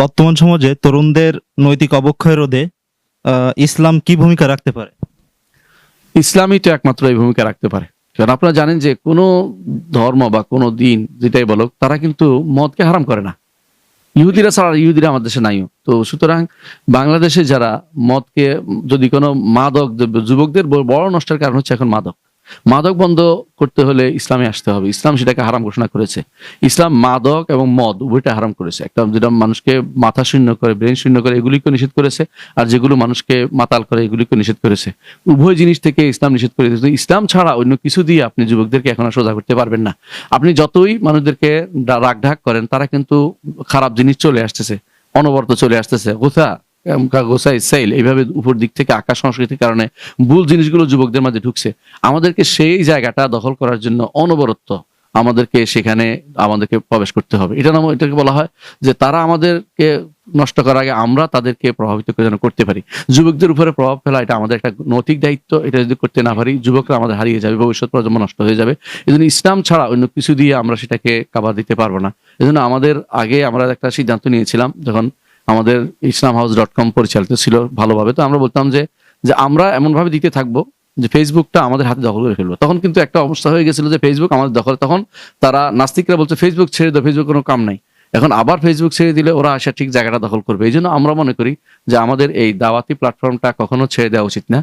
বর্তমান সমাজে তরুণদের নৈতিক অবক্ষয় রোধে ইসলাম কি ভূমিকা রাখতে পারে? ইসলামই তো একমাত্র এই ভূমিকা রাখতে পারে। কারণ আপনারা জানেন যে কোনো ধর্ম বা কোনো দিন, যেটাই বলো তারা কিন্তু মদকে হারাম করে না। ইহুদিরা ছাড়া ইহুদিরা আমাদের দেশে নাইও তো সুতরাং বাংলাদেশে যারা মদকে, যদি কোনো মাদক যুবকদের বড় নষ্টের কারণ হচ্ছে এখন মাদক। মাদক বন্ধ করতে হলে ইসলামে আসতে হবে। ইসলাম সেটাকে হারাম ঘোষণা করেছে। ইসলাম মাদক এবং মদ উভয়টা হারাম করেছে। একটা যেটা মানুষকে মাথা শূন্য করে, ব্রেন শূন্য করে এগুলিকে নিষেধ করেছে, আর যেগুলো মানুষকে মাতাল করে এগুলিকে নিষেধ করেছে। উভয় জিনিস থেকে ইসলাম নিষেধ করে দিয়েছে। ইসলাম ছাড়া অন্য কিছু দিয়ে আপনি যুবকদেরকে এখন সোজা করতে পারবেন না। আপনি যতই মানুষদেরকে ডা- রাগঢাক করেন, তারা কিন্তু খারাপ জিনিস চলে আসতেছে, অনবরত চলে আসতেছে। গোসা গোসাই সেল এইভাবে উপর দিক থেকে আকাশ সংস্কৃতির কারণে ভুল জিনিসগুলো যুবকদের মাঝে ঢুকছে। আমাদেরকে সেই জায়গাটা দখল করার জন্য অনবরত আমাদেরকে সেখানে আমাদেরকে প্রবেশ করতে হবে। এটা নাম এটাকে বলা হয় যে তারা আমাদেরকে নষ্ট করার আগে আমরা তাদেরকে প্রভাবিত যেন করতে পারি। যুবকদের উপরে প্রভাব ফেলা এটা আমাদের একটা নৈতিক দায়িত্ব। এটা যদি করতে না পারি, যুবকরা আমাদের হারিয়ে যাবে, ভবিষ্যৎ প্রজন্ম নষ্ট হয়ে যাবে। এই জন্য ইসলাম ছাড়া অন্য কিছু দিয়ে আমরা সেটাকে কাবার দিতে পারব না। এই আমাদের আগে আমরা একটা সিদ্ধান্ত নিয়েছিলাম, যখন আমাদের ইসলাম হাউস ডট কম পরিচালিত ছিল ভালোভাবে। তো আমরা বলতাম যে যে আমরা এমনভাবে দিতে থাকব যে ফেসবুকটা আমাদের হাতে দখল করে ফেলব। তখন কিন্তু একটা অবস্থা হয়ে গেছিল যে ফেসবুক আমাদের দখল। তখন তারা নাস্তিকরা বলছে ফেসবুক ছেড়ে দেবে ফেসবুক কোনো কাম নাই। এখন আবার ফেসবুক ছেড়ে দিলে ওরা আসা ঠিক জায়গাটা দখল করবে। এই জন্য আমরা মনে করি যে আমাদের এই দাওয়াতি প্ল্যাটফর্মটা কখনো ছেড়ে দেওয়া উচিত না।